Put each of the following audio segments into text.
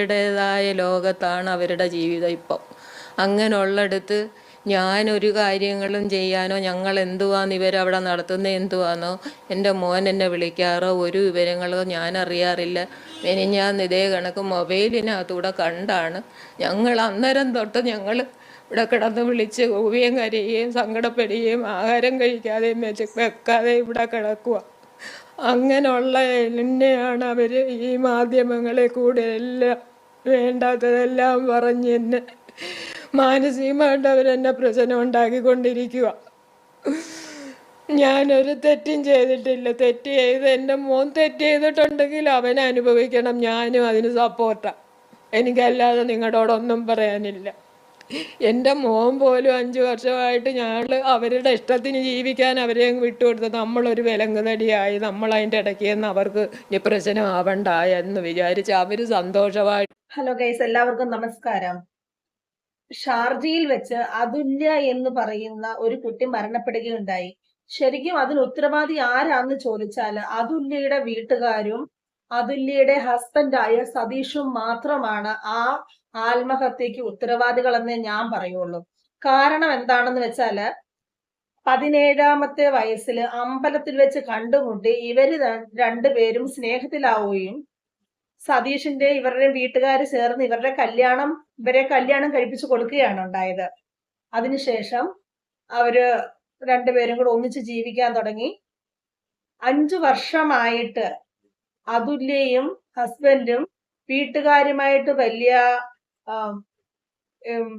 അവരുടേതായ ലോകത്താണ് അവരുടെ ജീവിതം ഇപ്പം. ഞാൻ ഞാനൊരു കാര്യങ്ങളും ചെയ്യാനോ ഞങ്ങൾ എന്തുവാന്ന് ഇവരവിടെ നടത്തുന്ന എന്തുവാന്നോ എന്റെ മോൻ എന്നെ വിളിക്കാറോ ഒരു വിവരങ്ങളോ ഞാൻ അറിയാറില്ല മെനിഞ്ഞാന്ന് ഇതേ കണക്ക് മൊബൈലിനകത്തൂടെ കണ്ടാണ് ഞങ്ങൾ അന്നേരം തൊട്ട് ഞങ്ങൾ ഇവിടെ കിടന്ന് വിളിച്ച് കൂവിയും കരയുകയും സങ്കടപ്പെടുകയും ആഹാരം കഴിക്കാതെയും വെച്ച് വെക്കാതെ ഇവിടെ കിടക്കുക അങ്ങനെയുള്ള എന്നെയാണ് അവർ ഈ മാധ്യമങ്ങളെ കൂടെ എല്ലാം വേണ്ടാത്തതെല്ലാം പറഞ്ഞ് എന്നെ മാനസികമായിട്ട് അവരെന്നെ പ്രശ്നം ഉണ്ടാക്കിക്കൊണ്ടിരിക്കുക ഞാനൊരു തെറ്റും ചെയ്തിട്ടില്ല. തെറ്റ് ചെയ്ത് എന്റെ മോൻ തെറ്റ് ചെയ്തിട്ടുണ്ടെങ്കിൽ അവൻ അനുഭവിക്കണം. ഞാനും അതിന് സപ്പോർട്ടാണ് എനിക്കല്ലാതെ നിങ്ങളോടൊന്നും പറയാനില്ല. എന്റെ മോൻ പോലും അഞ്ച് വർഷമായിട്ട് ഞങ്ങൾ അവരുടെ ഇഷ്ടത്തിന് ജീവിക്കാൻ അവരെ വിട്ടു വിട്ടുകൊടുത്ത് നമ്മളൊരു വിലങ്ങുതടിയായി നമ്മൾ അതിന്റെ ഇടയ്ക്ക് നിന്ന് അവർക്ക് ഡിപ്രഷനും ആവണ്ട എന്ന് വിചാരിച്ച് അവർ സന്തോഷമായി ഹലോ ഗൈസ് എല്ലാവർക്കും നമസ്കാരം. ഷാർജയിൽ വെച്ച് അതുല്യ എന്ന് പറയുന്ന ഒരു കുട്ടി മരണപ്പെടുകയുണ്ടായി. ശരിക്കും അതിന് ഉത്തരവാദി ആരാന്ന് ചോദിച്ചാൽ അതുല്യയുടെ വീട്ടുകാരും അതുല്യയുടെ ഹസ്ബൻഡായ സതീഷും മാത്രമാണ് ആ ആത്മഹത്യക്ക് ഉത്തരവാദികളെന്നേ ഞാൻ പറയുള്ളൂ. കാരണം എന്താണെന്ന് വെച്ചാൽ പതിനേഴാമത്തെ വയസ്സിൽ അമ്പലത്തിൽ വെച്ച് കണ്ടുമുട്ടി ഇവർ രണ്ടുപേരും സ്നേഹത്തിലാവുകയും സതീഷിന്റെ ഇവരുടെ വീട്ടുകാർ ചേർന്ന് ഇവരുടെ കല്യാണം ഇവരെ കല്യാണം കഴിപ്പിച്ചു കൊടുക്കുകയാണ് ഉണ്ടായത്. അതിനുശേഷം അവർ രണ്ടുപേരും കൂടെ ഒന്നിച്ച് ജീവിക്കാൻ തുടങ്ങി. അഞ്ചു വർഷമായിട്ട് അതുല്യയും ഹസ്ബൻഡും വീട്ടുകാരുമായിട്ട് വലിയ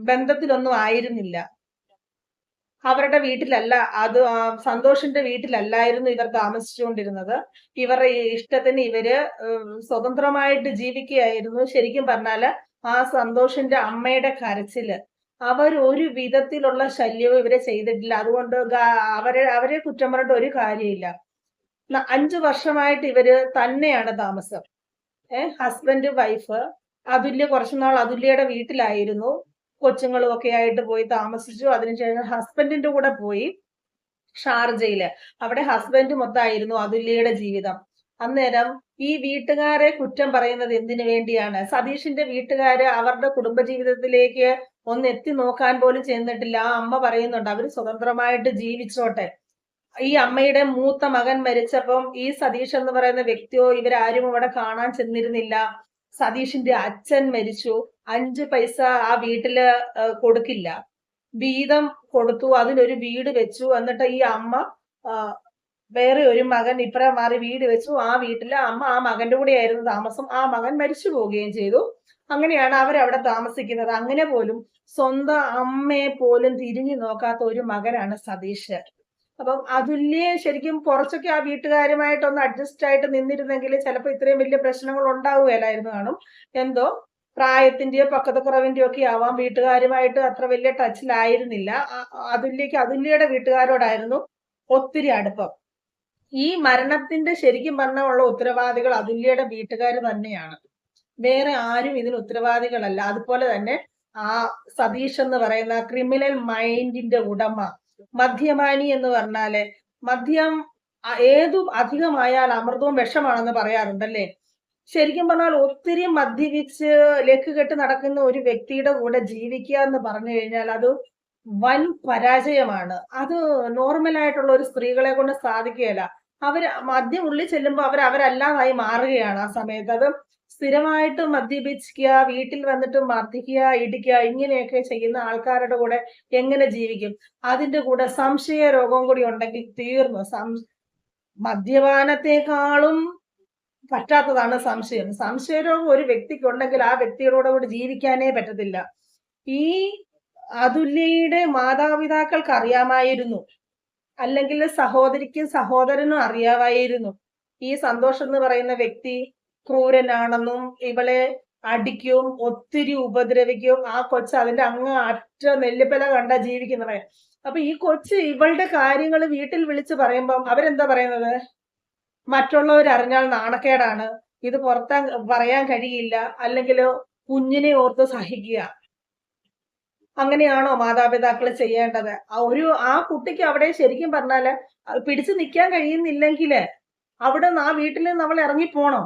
ബന്ധത്തിലൊന്നും ആയിരുന്നില്ല. അവരുടെ വീട്ടിലല്ല അത് സന്തോഷിന്റെ വീട്ടിലല്ലായിരുന്നു ഇവർ താമസിച്ചുകൊണ്ടിരുന്നത്. ഇവരുടെ ഇഷ്ടത്തിന് ഇവർ സ്വതന്ത്രമായിട്ട് ജീവിക്കുകയായിരുന്നു. ശരിക്കും പറഞ്ഞാൽ ആ സന്തോഷിന്റെ അമ്മയുടെ കരച്ചിൽ. അവർ ഒരു വിധത്തിലുള്ള ശല്യവും ഇവരെ ചെയ്തിട്ടില്ല. അതുകൊണ്ട് അവരെ അവരെ കുറ്റം പറഞ്ഞിട്ട് ഒരു കാര്യമില്ല. അഞ്ചു വർഷമായിട്ട് ഇവർ തന്നെയാണ് താമസം. ഏഹ് ഹസ്ബൻഡ് വൈഫ് അതുല്യ കുറച്ചുനാൾ അതുല്യയുടെ വീട്ടിലായിരുന്നു. കൊച്ചുങ്ങളും ഒക്കെ ആയിട്ട് പോയി താമസിച്ചു. അതിനുശേഷം ഹസ്ബൻഡിന്റെ കൂടെ പോയി ഷാർജയിൽ. അവിടെ ഹസ്ബൻഡ് മൊത്തമായിരുന്നു അതുല്യയുടെ ജീവിതം. അന്നേരം ഈ വീട്ടുകാരെ കുറ്റം പറയുന്നത് എന്തിനു വേണ്ടിയാണ്? സതീഷിന്റെ വീട്ടുകാര് അവരുടെ കുടുംബജീവിതത്തിലേക്ക് ഒന്ന് എത്തി നോക്കാൻ പോലും ചെന്നിട്ടില്ല. ആ അമ്മ പറയുന്നുണ്ട് അവർ സ്വതന്ത്രമായിട്ട് ജീവിച്ചോട്ടെ. ഈ അമ്മയുടെ മൂത്ത മകൻ മരിച്ചപ്പം ഈ സതീഷ് എന്ന് പറയുന്ന വ്യക്തിയോ ഇവരാരും അവിടെ കാണാൻ ചെന്നിരുന്നില്ല. സതീഷിന്റെ അച്ഛൻ മരിച്ചു. അഞ്ച് പൈസ ആ വീട്ടിൽ കൊടുക്കില്ല. വീതം കൊടുത്തു. അതിനൊരു വീട് വെച്ചു. എന്നിട്ട് ഈ അമ്മ വേറെ ഒരു മകൻ ഇപ്പറ മാറി വീട് വെച്ചു. ആ വീട്ടിൽ അമ്മ ആ മകന്റെ കൂടെ ആയിരുന്നു താമസം. ആ മകൻ മരിച്ചു പോവുകയും ചെയ്തു. അങ്ങനെയാണ് അവരവിടെ താമസിക്കുന്നത്. അങ്ങനെ പോലും സ്വന്തം അമ്മയെ പോലും തിരിഞ്ഞു നോക്കാത്ത ഒരു മകനാണ് സതീഷ്. അപ്പം അതുല്യ ശരിക്കും കുറച്ചൊക്കെ ആ വീട്ടുകാരുമായിട്ടൊന്ന് അഡ്ജസ്റ്റ് ആയിട്ട് നിന്നിരുന്നെങ്കിൽ ചിലപ്പോൾ ഇത്രയും വലിയ പ്രശ്നങ്ങൾ ഉണ്ടാവുകയില്ലായിരുന്നു കാണും. എന്തോ പ്രായത്തിന്റെയോ പക്വതക്കുറവിന്റെയോ ഒക്കെ ആവാം. വീട്ടുകാരുമായിട്ട് അത്ര വലിയ ടച്ചിലായിരുന്നില്ല. അതുല്യക്ക് അതുല്യയുടെ വീട്ടുകാരോടായിരുന്നു ഒത്തിരി അടുപ്പം. ഈ മരണത്തിന്റെ ശരിക്കും പറഞ്ഞ ഉള്ള ഉത്തരവാദികൾ അതുല്യയുടെ വീട്ടുകാർ തന്നെയാണ്. വേറെ ആരും ഇതിന് ഉത്തരവാദികളല്ല. അതുപോലെ തന്നെ ആ സതീഷ് എന്ന് പറയുന്ന ക്രിമിനൽ മൈൻഡിന്റെ ഉടമ മദ്യപാനി എന്ന് പറഞ്ഞാൽ മദ്യം ഏതും അധികമായാൽ അമൃതവും വിഷമാണെന്ന് പറയാറുണ്ടല്ലേ? ശരിക്കും പറഞ്ഞാൽ ഒത്തിരി മദ്യപിച്ച് ലക്ക് കെട്ട് നടക്കുന്ന ഒരു വ്യക്തിയുടെ കൂടെ ജീവിക്കുക എന്ന് പറഞ്ഞു കഴിഞ്ഞാൽ അത് വൻ പരാജയമാണ്. അത് നോർമൽ ആയിട്ടുള്ള ഒരു സ്ത്രീകളെ കൊണ്ട് സാധിക്കുകയില്ല. അവർ മദ്യം ഉള്ളിൽ ചെല്ലുമ്പോൾ അവർ അവരല്ലാതായി മാറുകയാണ് ആ സമയത്ത്. അത് സ്ഥിരമായിട്ട് മദ്യപിക്കുക വീട്ടിൽ വന്നിട്ട് മർദ്ദിക്കുക ഇടിക്കുക ഇങ്ങനെയൊക്കെ ചെയ്യുന്ന ആൾക്കാരുടെ കൂടെ എങ്ങനെ ജീവിക്കും? അതിന്റെ കൂടെ സംശയ രോഗം കൂടി ഉണ്ടെങ്കിൽ തീർന്നു. സം മദ്യപാനത്തെക്കാളും പറ്റാത്തതാണ് സംശയം. സംശയരോഗം ഒരു വ്യക്തിക്ക് ഉണ്ടെങ്കിൽ ആ വ്യക്തിയോട് കൂടി ജീവിക്കാനേ പറ്റത്തില്ല. ഈ അതുല്യയുടെ മാതാപിതാക്കൾക്ക് അറിയാമായിരുന്നു. അല്ലെങ്കിൽ സഹോദരിക്കും സഹോദരനും അറിയാമായിരുന്നു. ഈ സന്തോഷം എന്ന് പറയുന്ന വ്യക്തി ക്രൂരനാണെന്നും ഇവളെ അടിക്കും ഒത്തിരി ഉപദ്രവിക്കും. ആ കൊച്ച് അതിന്റെ അങ്ങ് അറ്റ നെല്ലിപ്പല കണ്ട ജീവിക്കുന്നവൻ. അപ്പൊ ഈ കൊച്ച് ഇവളുടെ കാര്യങ്ങൾ വീട്ടിൽ വിളിച്ച് പറയുമ്പം അവരെന്താ പറയുന്നത്? മറ്റുള്ളവർ അറിഞ്ഞാൽ നാണക്കേടാണ്. ഇത് പുറത്താ പറയാൻ കഴിയില്ല. അല്ലെങ്കിൽ കുഞ്ഞിനെ ഓർത്ത് സഹിക്കുക. അങ്ങനെയാണോ മാതാപിതാക്കൾ ചെയ്യേണ്ടത്? ആ ഒരു ആ കുട്ടിക്ക് അവിടെ ശരിക്കും പറഞ്ഞാൽ പിടിച്ചു നിൽക്കാൻ കഴിയുന്നില്ലെങ്കിൽ അവിടെ ആ വീട്ടിൽ അവൾ ഇറങ്ങിപ്പോണോ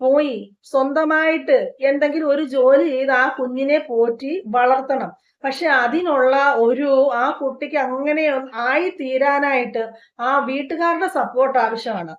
പോയി. സ്വന്തമായിട്ട് എന്തെങ്കിലും ഒരു ജോലി ചെയ്ത് ആ കുഞ്ഞിനെ പോറ്റി വളർത്തണം. പക്ഷെ അതിനുള്ള ഒരു ആ കുട്ടിക്ക് അങ്ങനെ ആയി തീരാനായിട്ട് ആ വീട്ടുകാരുടെ സപ്പോർട്ട് ആവശ്യമാണ്.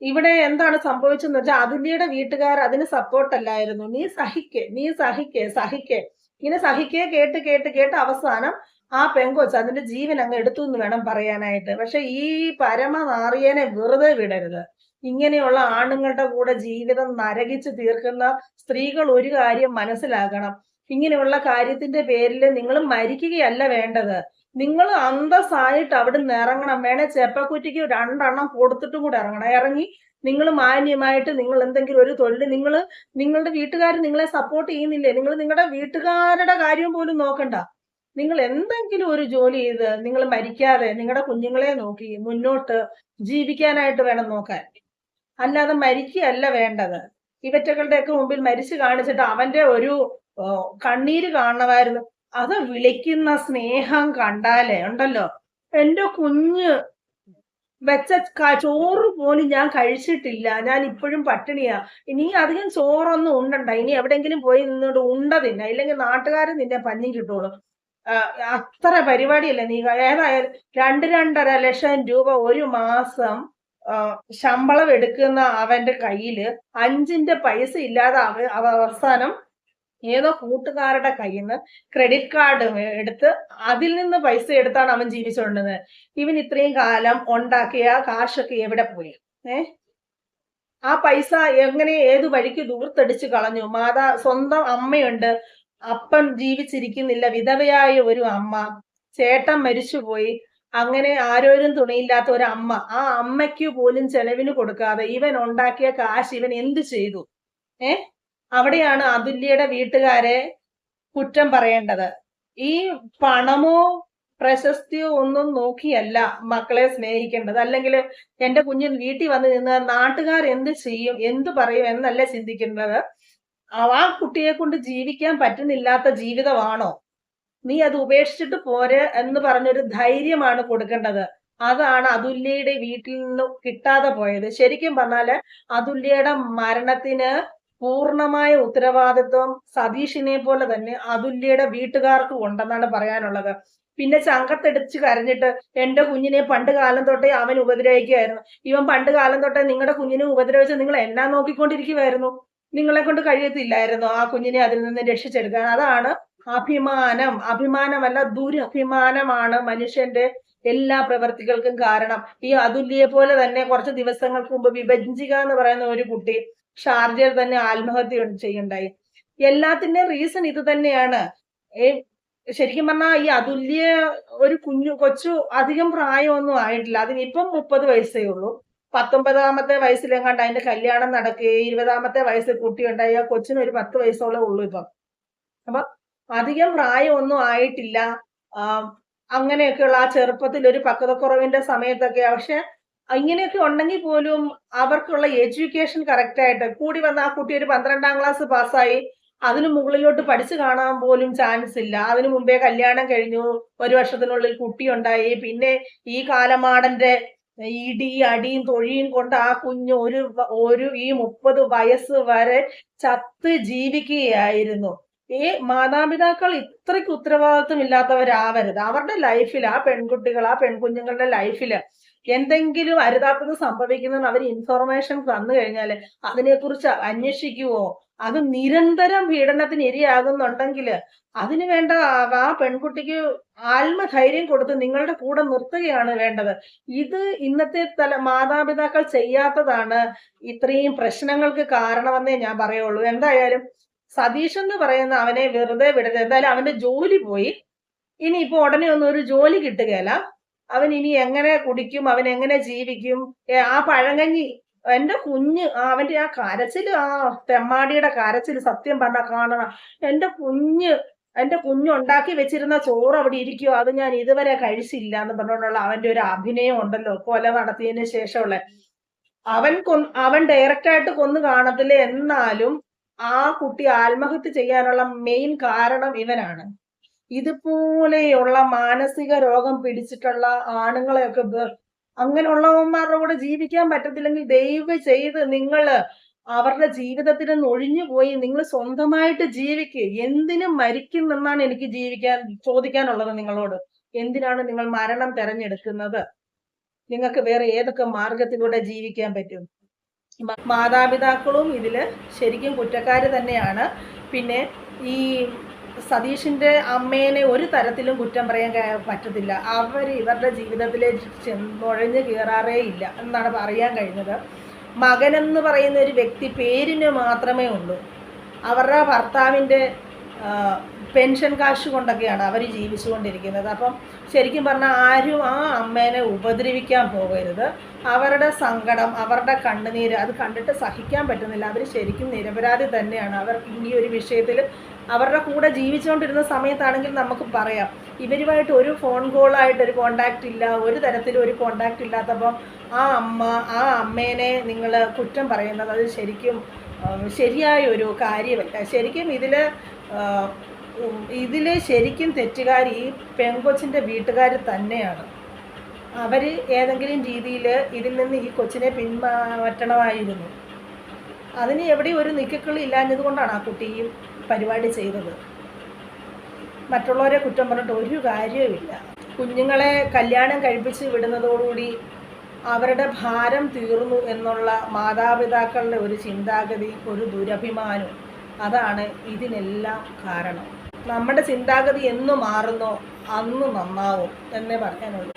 ഇവിടെ എന്താണ് സംഭവിച്ചെന്ന് വെച്ചാൽ അതിന്റെ വീട്ടുകാർ അതിന് സപ്പോർട്ടല്ലായിരുന്നു നീ സഹിക്കേ നീ സഹിക്കേ സഹിക്കേ. ഇങ്ങനെ സഹിക്കേ കേട്ട് കേട്ട് കേട്ട് അവസാനം ആ പെങ്കൊച്ച് അതിന്റെ ജീവൻ അങ്ങ് എടുത്തു എന്ന് വേണം പറയാനായിട്ട്. പക്ഷെ ഈ പരമ നാറിയനെ വെറുതെ വിടരുത്. ഇങ്ങനെയുള്ള ആണുങ്ങളുടെ കൂടെ ജീവിതം നരകിച്ച് തീർക്കുന്ന സ്ത്രീകൾ ഒരു കാര്യം മനസ്സിലാക്കണം. ഇങ്ങനെയുള്ള കാര്യത്തിന്റെ പേരിൽ നിങ്ങൾ മരിക്കുകയല്ല വേണ്ടത്. നിങ്ങൾ അന്തസ്സായിട്ട് അവിടെ നിന്ന് ഇറങ്ങണം. വേണേ ചെപ്പക്കുറ്റിക്ക് രണ്ടെണ്ണം കൊടുത്തിട്ടും കൂടെ ഇറങ്ങണം. ഇറങ്ങി നിങ്ങൾ മാന്യമായിട്ട് നിങ്ങൾ എന്തെങ്കിലും ഒരു തൊഴിൽ നിങ്ങൾ നിങ്ങളുടെ വീട്ടുകാർ നിങ്ങളെ സപ്പോർട്ട് ചെയ്യുന്നില്ലേ? നിങ്ങൾ നിങ്ങളുടെ വീട്ടുകാരുടെ കാര്യം പോലും നോക്കണ്ട. നിങ്ങൾ എന്തെങ്കിലും ഒരു ജോലി ചെയ്ത് നിങ്ങൾ മരിക്കാതെ നിങ്ങളുടെ കുഞ്ഞുങ്ങളെ നോക്കി മുന്നോട്ട് ജീവിക്കാനായിട്ട് വേണം നോക്കാൻ. അല്ലാതെ മരിക്കുകയല്ല വേണ്ടത്. ഇവറ്റകളുടെയൊക്കെ മുമ്പിൽ മരിച്ചു കാണിച്ചിട്ട് അവന്റെ ഒരു കണ്ണീര് കാണണമായിരുന്നു. അത് വിളിക്കുന്ന സ്നേഹം കണ്ടാലേ ഉണ്ടല്ലോ. എന്റെ കുഞ്ഞ് വെച്ച ചോറ് പോലും ഞാൻ കഴിച്ചിട്ടില്ല. ഞാൻ ഇപ്പോഴും പട്ടിണിയാ. ഇനി അധികം ചോറൊന്നും ഉണ്ടണ്ട. ഇനി എവിടെങ്കിലും പോയി നിന്നോട് ഉണ്ട തിന്ന. ഇല്ലെങ്കിൽ നാട്ടുകാരൻ നിന്നെ പഞ്ഞും കിട്ടുള്ളൂ അത്ര പരിപാടിയല്ലേ നീ? ഏതായാലും രണ്ട് രണ്ടര ലക്ഷം രൂപ ഒരു മാസം ശമ്പളം എടുക്കുന്ന അവന്റെ കയ്യിൽ അഞ്ചിന്റെ പൈസ ഇല്ലാതെ അവ അവസാനം ഏതോ കൂട്ടുകാരുടെ കയ്യിൽ നിന്ന് ക്രെഡിറ്റ് കാർഡ് എടുത്ത് അതിൽ നിന്ന് പൈസ എടുത്താണ് അവൻ ജീവിച്ചുകൊണ്ടിരുന്നത്. ഇവൻ ഇത്രയും കാലം ഉണ്ടാക്കിയ കാശൊക്കെ എവിടെ പോയി? ഏ? ആ പൈസ എങ്ങനെ ഏത് വഴിക്ക് ദൂർത്തടിച്ച് കളഞ്ഞു? മാതാ സ്വന്തം അമ്മയുണ്ട്. അപ്പൻ ജീവിച്ചിരിക്കുന്നില്ല. വിധവയായ ഒരു അമ്മ. ചേട്ടൻ മരിച്ചുപോയി. അങ്ങനെ ആരോരും തുണയില്ലാത്ത ഒരു അമ്മ ആ അമ്മയ്ക്ക് പോലും ചെലവിന് കൊടുക്കാതെ ഇവൻ ഉണ്ടാക്കിയ കാശ് ഇവൻ എന്ത് ചെയ്തു? ഏ? അവിടെയാണ് അതുല്യയുടെ വീട്ടുകാരെ കുറ്റം പറയേണ്ടത്. ഈ പണമോ പ്രശസ്തിയോ ഒന്നും നോക്കിയല്ല മക്കളെ സ്നേഹിക്കേണ്ടത്. അല്ലെങ്കിൽ എന്റെ കുഞ്ഞ് വീട്ടിൽ വന്ന് നിന്ന് നാട്ടുകാർ എന്ത് ചെയ്യും എന്ത് പറയും എന്നല്ല ചിന്തിക്കേണ്ടത്? ആ കുട്ടിയെ കൊണ്ട് ജീവിക്കാൻ പറ്റുന്നില്ലാത്ത ജീവിതമാണോ? നീ അത് ഉപേക്ഷിച്ചിട്ട് പോരെ എന്ന് പറഞ്ഞൊരു ധൈര്യമാണ് കൊടുക്കേണ്ടത്. അതാണ് അതുല്യയുടെ വീട്ടിൽ നിന്ന് കിട്ടാതെ പോയത്. ശരിക്കും പറഞ്ഞാൽ അതുല്യയുടെ മരണത്തിന് പൂർണമായ ഉത്തരവാദിത്വം സതീഷിനെ പോലെ തന്നെ അതുല്യയുടെ വീട്ടുകാർക്ക് ഉണ്ടെന്നാണ് പറയാനുള്ളത്. പിന്നെ ചങ്കത്തെടിച്ച് കരഞ്ഞിട്ട് എന്റെ കുഞ്ഞിനെ പണ്ട് കാലം തൊട്ടേ അവൻ ഉപദ്രവിക്കുകയായിരുന്നു. ഇവൻ പണ്ട് കാലം തൊട്ടേ നിങ്ങളുടെ കുഞ്ഞിനെ ഉപദ്രവിച്ച് നിങ്ങൾ എന്നാ നോക്കിക്കൊണ്ടിരിക്കുമായിരുന്നു നിങ്ങളെ കൊണ്ട് കഴിയത്തില്ലായിരുന്നു ആ കുഞ്ഞിനെ അതിൽ നിന്ന് രക്ഷിച്ചെടുക്കാൻ. അതാണ് അഭിമാനം. അഭിമാനമല്ല ദുരഭിമാനമാണ് മനുഷ്യന്റെ എല്ലാ പ്രവർത്തികൾക്കും കാരണം. ഈ അതുല്യെ പോലെ തന്നെ കുറച്ച് ദിവസങ്ങൾക്ക് മുമ്പ് വിഭജിക്കുക എന്ന് പറയുന്ന ഒരു കുട്ടി ഷാർജയിൽ തന്നെ ആത്മഹത്യ ചെയ്യുണ്ടായി എല്ലാത്തിന്റെയും റീസൺ ഇത് തന്നെയാണ്. ശരിക്കും പറഞ്ഞാൽ ഈ അതുല്യ ഒരു കുഞ്ഞു കൊച്ചു അധികം പ്രായമൊന്നും ആയിട്ടില്ല. അതിനിപ്പം മുപ്പത് വയസ്സേ ഉള്ളൂ. പത്തൊമ്പതാമത്തെ വയസ്സിലെങ്ങാണ്ട് അതിന്റെ കല്യാണം നടക്കുകയും ഇരുപതാമത്തെ വയസ്സിൽ കുട്ടി ഉണ്ടായി. ആ കൊച്ചിന് ഒരു പത്ത് വയസ്സോളം ഉള്ളൂ ഇപ്പം. അപ്പൊ അധികം പ്രായമൊന്നും ആയിട്ടില്ല. അങ്ങനെയൊക്കെയുള്ള ആ ചെറുപ്പത്തിൽ ഒരു പക്വതക്കുറവിന്റെ സമയത്തൊക്കെ പക്ഷെ ഇങ്ങനെയൊക്കെ ഉണ്ടെങ്കിൽ പോലും അവർക്കുള്ള എഡ്യൂക്കേഷൻ കറക്റ്റ് ആയിട്ട് കൂടി വന്ന ആ കുട്ടി ഒരു പന്ത്രണ്ടാം ക്ലാസ് പാസ്സായി അതിന് മുകളിലോട്ട് പഠിച്ചു കാണാൻ പോലും ചാൻസ് ഇല്ല. അതിനു മുമ്പേ കല്യാണം കഴിഞ്ഞു ഒരു വർഷത്തിനുള്ളിൽ കുട്ടി ഉണ്ടായി പിന്നെ ഈ കാലമാടന്റെ ഇടി അടിയും തൊഴിയും കൊണ്ട് ആ കുഞ്ഞ് ഒരു ഒരു ഈ മുപ്പത് വയസ്സ് വരെ ചത്ത് ജീവിക്കുകയായിരുന്നു. ഈ മാതാപിതാക്കൾ ഇത്രയ്ക്ക് ഉത്തരവാദിത്വം ഇല്ലാത്തവരാവരുത് അവരുടെ ലൈഫിൽ ആ പെൺകുട്ടികൾ ആ പെൺകുഞ്ഞുങ്ങളുടെ ലൈഫിൽ എന്തെങ്കിലും അരുതാത്തത് സംഭവിക്കുന്ന അവർ ഇൻഫർമേഷൻ തന്നു കഴിഞ്ഞാൽ അതിനെക്കുറിച്ച് അന്വേഷിക്കുവോ? അത് നിരന്തരം പീഡനത്തിന് ഇരയാകുന്നുണ്ടെങ്കിൽ അതിന് വേണ്ട ആ- ആ പെൺകുട്ടിക്ക് ആത്മധൈര്യം കൊടുത്ത് നിങ്ങളുടെ കൂടെ നിർത്തുകയാണ് വേണ്ടത്. ഇത് ഇന്നത്തെ തല മാതാപിതാക്കൾ ചെയ്യാത്തതാണ് ഇത്രയും പ്രശ്നങ്ങൾക്ക് കാരണമെന്നേ ഞാൻ പറയുള്ളൂ. എന്തായാലും സതീഷ് എന്ന് പറയുന്ന അവനെ വെറുതെ വിടരുത്. എന്തായാലും അവന്റെ ജോലി പോയി. ഇനി ഇപ്പൊ ഉടനെ ഒന്നും ഒരു ജോലി കിട്ടുകയല്ല അവൻ ഇനി എങ്ങനെ കുടിക്കും? അവൻ എങ്ങനെ ജീവിക്കും? ആ പഴങ്കഞ്ഞി എന്റെ കുഞ്ഞ് അവന്റെ ആ കരച്ചിൽ ആ തെമ്മാടിയുടെ കരച്ചിൽ സത്യം പറഞ്ഞ കാണണം. എന്റെ കുഞ്ഞ് എന്റെ കുഞ്ഞുണ്ടാക്കി വെച്ചിരുന്ന ചോറ് അവിടെ ഇരിക്കുവോ? അത് ഞാൻ ഇതുവരെ കഴിച്ചില്ല എന്ന് പറഞ്ഞുകൊണ്ടുള്ള അവന്റെ ഒരു അഭിനയം ഉണ്ടല്ലോ കൊല നടത്തിയതിന് ശേഷമുള്ള. അവൻ കൊ അവൻ ഡയറക്റ്റ് ആയിട്ട് കൊന്നു കാണത്തില്ല? എന്നാലും ആ കുട്ടി ആത്മഹത്യ ചെയ്യാനുള്ള മെയിൻ കാരണം ഇവനാണ്. ഇതുപോലെയുള്ള മാനസിക രോഗം പിടിച്ചിട്ടുള്ള ആണുങ്ങളെയൊക്കെ അങ്ങനെയുള്ളവന്മാരുടെ കൂടെ ജീവിക്കാൻ പറ്റത്തില്ലെങ്കിൽ ദയവ് ചെയ്ത് നിങ്ങൾ അവരുടെ ജീവിതത്തിൽ നിന്ന് ഒഴിഞ്ഞു പോയി നിങ്ങൾ സ്വന്തമായിട്ട് ജീവിക്കുക എന്തിനും മരിക്കുന്നെന്നാണ് എനിക്ക് ജീവിക്കാൻ ചോദിക്കാനുള്ളത് നിങ്ങളോട്. എന്തിനാണ് നിങ്ങൾ മരണം തെരഞ്ഞെടുക്കുന്നത്? നിങ്ങൾക്ക് വേറെ ഏതൊക്കെ മാർഗത്തിലൂടെ ജീവിക്കാൻ പറ്റും? മാതാപിതാക്കളും ഇതിൽ ശരിക്കും കുറ്റക്കാർ തന്നെയാണ്. പിന്നെ ഈ സതീഷിന്റെ അമ്മേനെ ഒരു തരത്തിലും കുറ്റം പറയാൻ പറ്റത്തില്ല. അവർ ഇവരുടെ ജീവിതത്തിലേക്ക് ചെന്ന് നുഴഞ്ഞു കയറാറേ ഇല്ല എന്നാണ് പറയാൻ കഴിഞ്ഞത്. മകനെന്ന് പറയുന്ന ഒരു വ്യക്തി പേരിന് മാത്രമേ ഉള്ളൂ. അവരുടെ ഭർത്താവിന്റെ പെൻഷൻ കാശ് കൊണ്ടൊക്കെയാണ് അവർ ജീവിച്ചുകൊണ്ടിരിക്കുന്നത്. അപ്പം ശരിക്കും പറഞ്ഞാൽ ആരും ആ അമ്മേനെ ഉപദ്രവിക്കാൻ പോകരുത്. അവരുടെ സങ്കടം അവരുടെ കണ്ണുനീര് അത് കണ്ടിട്ട് സഹിക്കാൻ പറ്റുന്നില്ല. അവർ ശരിക്കും നിരപരാധി തന്നെയാണ്. അവർ ഈ ഒരു വിഷയത്തിൽ അവരുടെ കൂടെ ജീവിച്ചുകൊണ്ടിരുന്ന സമയത്താണെങ്കിൽ നമുക്ക് പറയാം. ഇവരുമായിട്ട് ഒരു ഫോൺ കോളായിട്ട് ഒരു കോണ്ടാക്റ്റ് ഇല്ല. ഒരു തരത്തിലും ഒരു കോണ്ടാക്റ്റ് ഇല്ലാത്തപ്പം ആ അമ്മ ആ അമ്മേനെ നിങ്ങൾ കുറ്റം പറയുന്നത് അത് ശരിക്കും ശരിയായ ഒരു കാര്യമല്ല. ശരിക്കും ഇതിൽ ഇതിൽ ശരിക്കും തെറ്റുകാർ ഈ പെൺകൊച്ചിന്റെ വീട്ടുകാർ തന്നെയാണ്. അവർ ഏതെങ്കിലും രീതിയിൽ ഇതിൽ നിന്ന് ഈ കൊച്ചിനെ പിന്മാറ്റണമായിരുന്നു. അതിന് എവിടെയും ഒരു നിക്കക്കളി ഇല്ലാഞ്ഞത് കൊണ്ടാണ് ആ കുട്ടി ഈ പരിപാടി ചെയ്തത്. മറ്റുള്ളവരെ കുറ്റം പറഞ്ഞിട്ട് ഒരു കാര്യവുമില്ല. കുഞ്ഞുങ്ങളെ കല്യാണം കഴിപ്പിച്ച് വിടുന്നതോടുകൂടി അവരുടെ ഭാരം തീർന്നു എന്നുള്ള മാതാപിതാക്കളുടെ ഒരു ചിന്താഗതി ഒരു ദുരഭിമാനം അതാണ് ഇതിനെല്ലാം കാരണം. നമ്മുടെ ചിന്താഗതി എന്ന് മാറുന്നോ അന്ന് നന്നാവും എന്നേ പറയാനുള്ളൂ